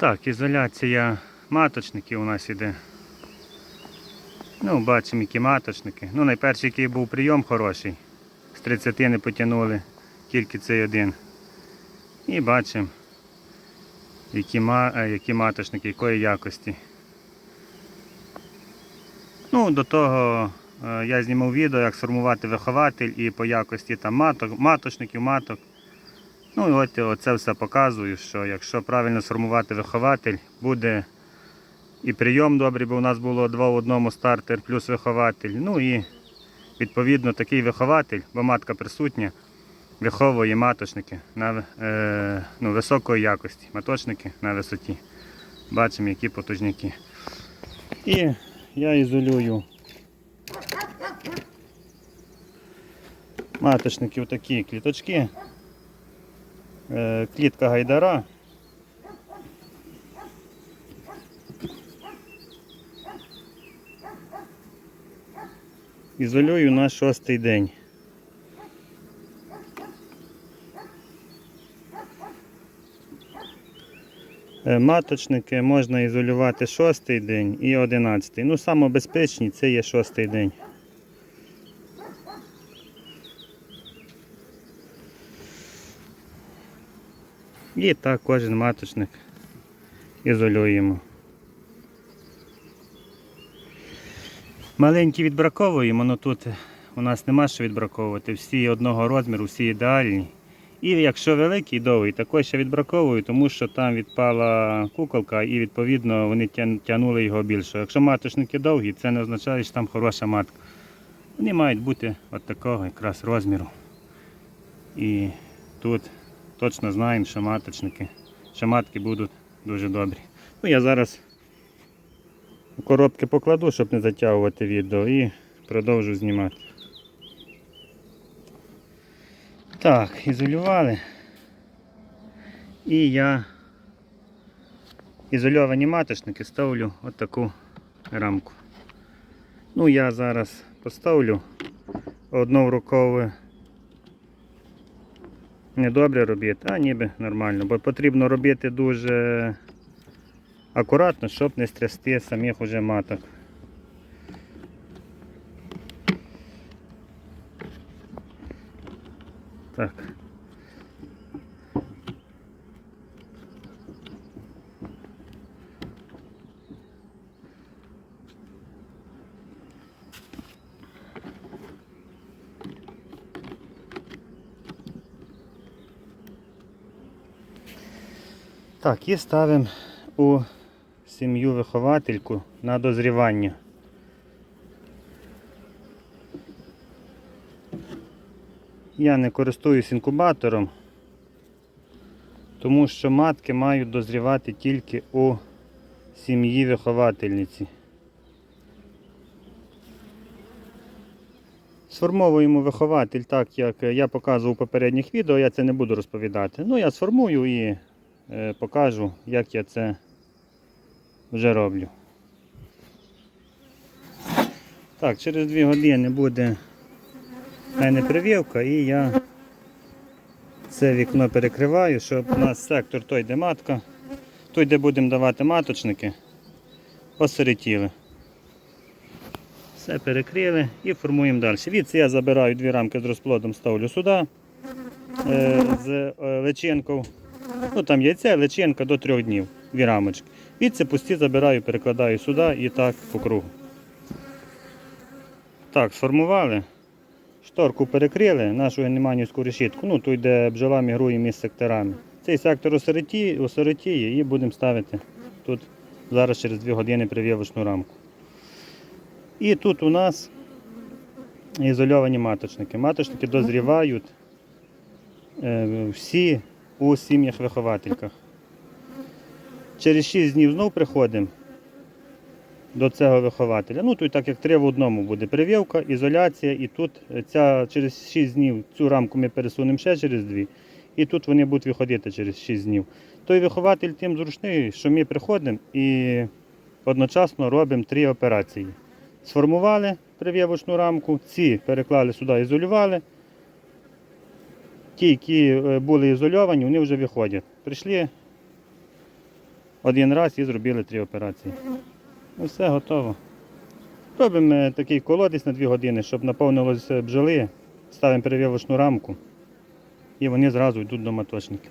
Так, ізоляція маточників у нас іде. Ну, бачимо, які маточники. Ну, найперший, який був прийом хороший. З 30 не потягнули, тільки цей один. І бачимо, які, е, які маточники, якої якості. Ну, до того е, я знімав відео, як сформувати вихователь і по якості там маток, маточників, маток. Ну і от оце все показую, що якщо правильно сформувати вихователь, буде і прийом добрий, бо у нас було два в одному стартер плюс вихователь. Ну і відповідно такий вихователь, бо матка присутня, виховує маточники на е, ну, високої якості. Маточники на висоті. Бачимо, які потужняки. І я ізолюю маточників такі кліточки. Е, клітка гайдара. Ізолюю на шостий день. Е, Маточники можна ізолювати шостий день і одинадцятий. Ну, найбезпечній це є шостий день. І так кожен маточник ізолюємо. Маленькі відбраковуємо, але тут у нас нема що відбраковувати. Всі одного розміру, всі ідеальні. І якщо великий довгий, також ще відбраковую, тому що там відпала куколка і відповідно вони тягнули його більше. Якщо маточники довгі, це не означає, що там хороша матка. Вони мають бути от такого якраз розміру. І тут точно знаємо, що маточники, що матки будуть дуже добрі. Ну, я зараз у коробки покладу, щоб не затягувати відео і продовжу знімати. Так, ізолювали. І я ізольовані маточники ставлю от таку рамку. Ну, я зараз поставлю одну рукою не добре робити, а ніби нормально, бо потрібно робити дуже акуратно, щоб не стрясти самих уже маток. Так. Так, і ставимо у сім'ю виховательку на дозрівання. Я не користуюсь інкубатором, тому що матки мають дозрівати тільки у сім'ї виховательниці. Сформовуємо вихователь так, як я показував у попередніх відео, я це не буду розповідати. Ну, я сформую і покажу, як я це вже роблю. Так, через 2 години буде в мене прививка і я це вікно перекриваю, щоб у нас сектор той, де матка, той, де будемо давати маточники, осеретіли. Все перекрили і формуємо далі. Від я забираю дві рамки з розплодом, ставлю сюди е, з е, личинкою. Ну там яйце, личинка до трьох днів, дві рамочки. Від це пусті забираю, перекладаю сюди і так по кругу. Так, сформували. Шторку перекрили, нашу аніманівську решітку, ну тут де бджола мігрує між секторами. Цей сектор осередіє і будемо ставити тут зараз через 2 години прививочну рамку. І тут у нас ізольовані маточники. Маточники дозрівають е, всі у сім'ях-виховательках. Через 6 днів знов приходимо до цього вихователя. Ну тут так як три в одному буде прививка, ізоляція, і тут ця, через 6 днів цю рамку ми пересунемо ще через 2, і тут вони будуть виходити через 6 днів. Той вихователь тим зручний, що ми приходимо і одночасно робимо три операції. Сформували прививочну рамку, ці переклали сюди, ізолювали. Ті, які е, були ізольовані, вони вже виходять. Прийшли один раз і зробили три операції. Ну все готово. Робимо е, такий колодець на 2 години, щоб наповнилось е, бджоли. Ставимо перевілочну рамку і вони зразу йдуть до маточників.